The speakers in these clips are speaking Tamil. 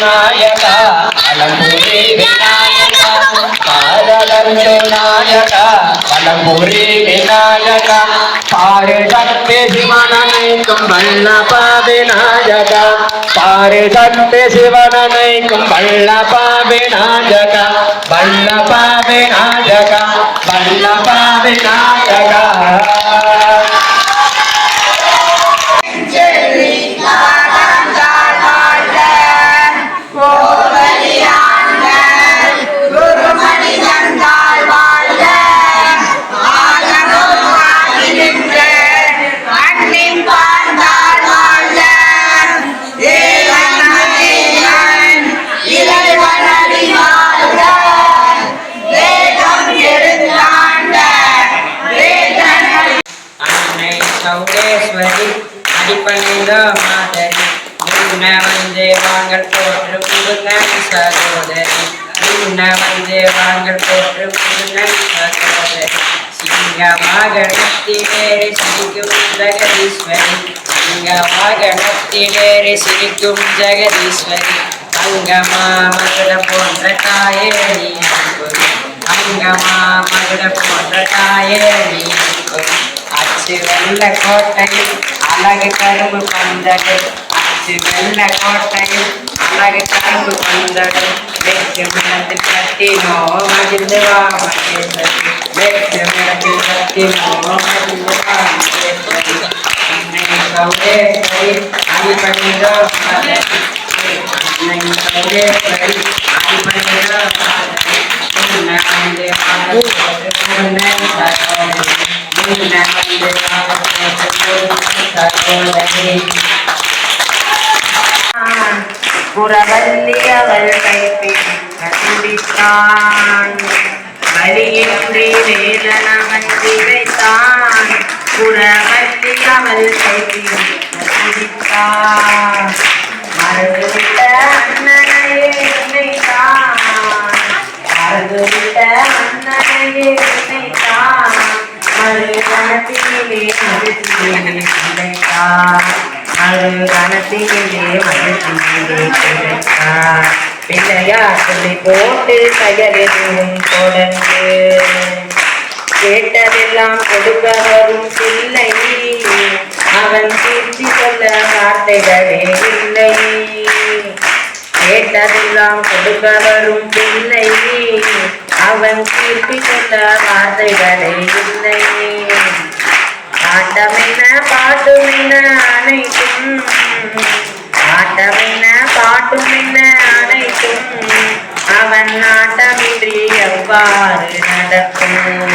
నాయక అలంపురి వినాయక పాలలందు నాయక నలపురి వినాయక పారిదత్తే శివననైకం వల్లప వినాయక పారిదత్తే శివననైకం వల్లప వినాయక వల్లప వినాయక వల్లప వినాయక வாங்கள் புதுநன் சகோதரி முன்ன வாங்கள் போற்று புதுநன் சகோதரி சிங்கமாக சிரிக்கும் ஜெகதீஸ்வரி சிங்கமாக சிரிக்கும் ஜெகதீஸ்வரி அங்கமா மகுட போன்ற தாயே நீ அங்கமா மகுட போன்ற தாயே நீ அச்சு வெள்ள கோட்டையில் அழகு கரும்பு பந்தது அச்சு வெள்ள கோட்டையில் అలాగే ట్యాంకు అందడు లక్ష్యమైన శక్తి మోమజిల్లేవా లక్ష్యమైన శక్తి మోమజిల్లేవా సౌరే సరి అని పండుగ సౌరే సరి అని పండుగ దేవా மலரி அன்னை சௌடேஸ்வரி அடிபணிதோ மலரி உன்னை வந்தே புறவல்லி அவள் கைப்பிடித்தான் வலியின்றி புறவல்லி அவள் கைப்பிடித்தான் மறந்துவிட்ட அண்ணனையே நினைத்தான் மறந்துவிட்ட அண்ணனையே நினைத்தான் மறுகணத்திலே மறுத்திலே நினைத்தான். மறுகணத்திலே மறுத்திலே நினைத்தான் பிள்ளையார் சொல்லி போட்டு கையெழுதும் தொடர்ந்து. கேட்டதெல்லாம் கொடுப்பவரும் இல்லை. அவன் தீர்த்தி சொல்ல வார்த்தைகளே இல்லை. கேட்டதெல்லாம் கொடுப்பவரும் இல்லை. அவன் தீர்த்தி சொல்ல வார்த்தைகளே இல்லை. ஆட்டமென்ன பாட்டுமென்ன அனைத்தும். ஆட்டமென்ன பாட்டுமென்ன அனைத்தும். அவன் நாட்டமின்றி எவ்வாறு நடக்கும்.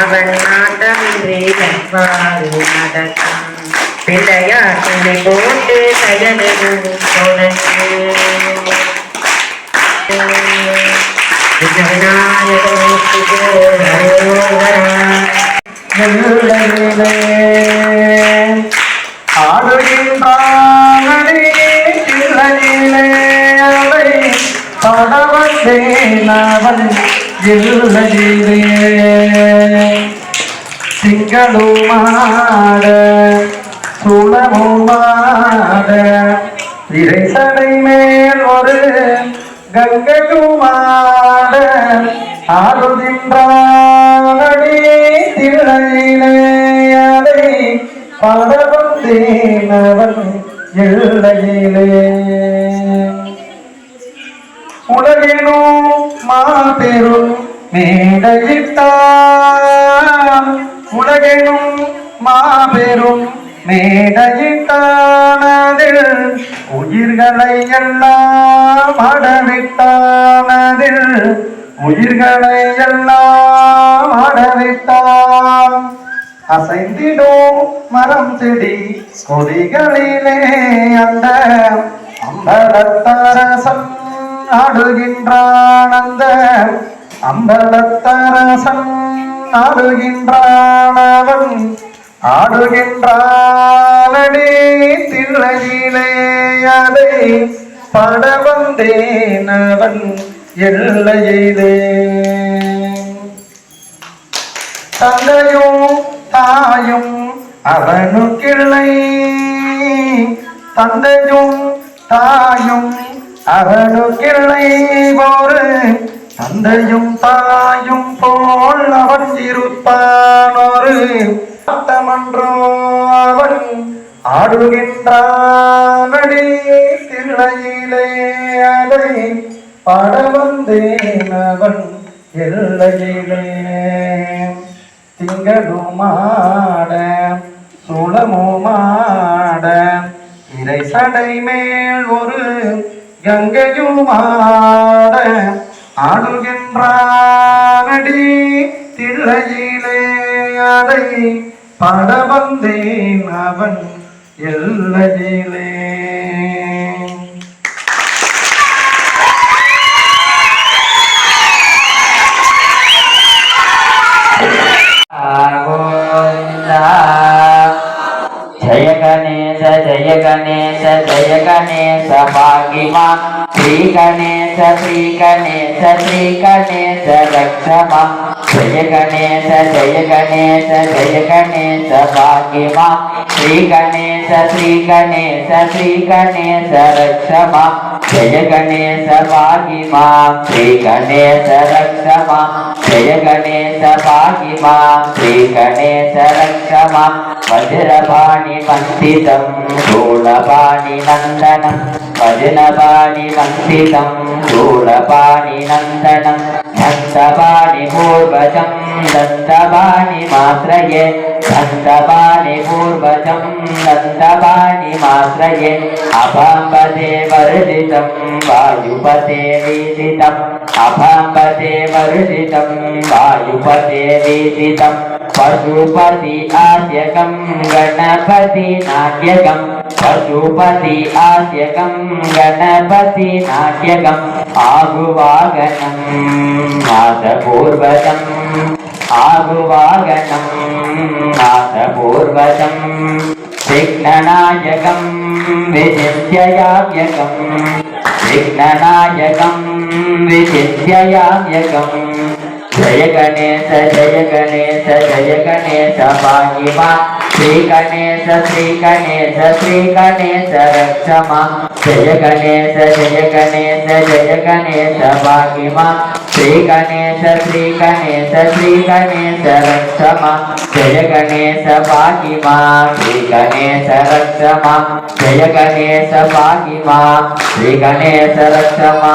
அவன் நாட்டமின்றி எவ்வாறு நடக்கும். பிள்ளையார் துணை போட்டு தகனதும் தொடர்ந்து. விநாயகர் ஹரோஹரா. ஆடுகின்றானே இல்லையிலே அவை படவந்தேனவன் இல்லையிலே திங்களுமாட சுளமுமாட இறைசடை மேல் ஒரு கங்கையுமாட ஆடுகின்றானடி திரையிலே அதை படவந்தேனவன் எல்லையிலே. உலகினும் மாபெரும் மேடையிட்டான் உலகினும் மாபெரும் மேடையிட்டானதில் உயிர்களை எல்லாம் அடவிட்டானதில் உயிர்களை எல்லாம் அடவித்தான் அசைந்திடும் மரம் செடி கொடிகளிலே அந்த அம்பலத்தரசன் ஆடுகின்றான் அந்த அம்பலத்தரசன் ஆடுகின்றான் அவன் ஆடுகின்றானடி தில்லையிலே. அதை பட வந்தேன் அவன். எல்லையிலே. தந்தையும் தாயும் அவனுக்கில்லை தந்தையும் தாயும் அவனுக்கில்லை போரு தந்தையும் தாயும் போல் அவன் இருப்பான். ஒரு ஆட்டமன்றோ அவன் ஆடுகின்றானடி தில்லையிலே அதை பட வந்தேன் அவன் எல்லையிலே. திங்களுமாட சுளமுமாட இறை சடை மேல் ஒரு கங்கையுமாட ஆடுகின்றானடி தில்லையிலே. அதை பட வந்தேன் அவன் எல்லையிலே. श्री गणेश श्री गणेश श्री गणेश लक्ष्मा जय गणेश जय गणेश जय गणेश भाग्यमा श्री गणेश श्री गणेश श्री गणेश रक्षमा జయ గణేశ భాగ్యమా శ్రీ గణేశ రక్షమా జయ గణేశ భాగ్యమా శ్రీ గణేశ రక్షమా వజ్రపాణి మండితం శూలపాణి నందనం వజ్రపాణి మండితం శూలపాణి నందనం దంతపాణి పూర్వజం దంతపాణి మాత్రయే దంతపాణి పూర్వజం దంతపాణి మాత్రయే అభాంబదే వర్జితం వాయుపతే వీదితం అభాంబదే వర్జితం వాయుపతే వీదితం பசுபதியாசியகம் கணபதி நாட்டியகம் ஆகுவாகனம் நாதபூர்வதம் ஆகுவாகனம் நாதபூர்வதம். விக்னநாயகம் விசித்தியாவியகம் விக்னநாயகம் விசித்தியாவியகம் ஜய கணேச ஜய கணேச ஜய கணேச பாகிமா శ్రీ గణేశ శ్రీ గణేశ శ్రీ గణేశ రక్షమ. జయ గణేశ జయ గణేశ జయ గణేశ భాగ్యమ శ్రీ గణేశ శ్రీ గణేశ శ్రీ గణేశ రక్షమా. జయ గణేశ భాగ్యమ శ్రీ గణేశ రక్షమా. జయ గణేశ భాగ్యమ శ్రీ గణేశ రక్షమా.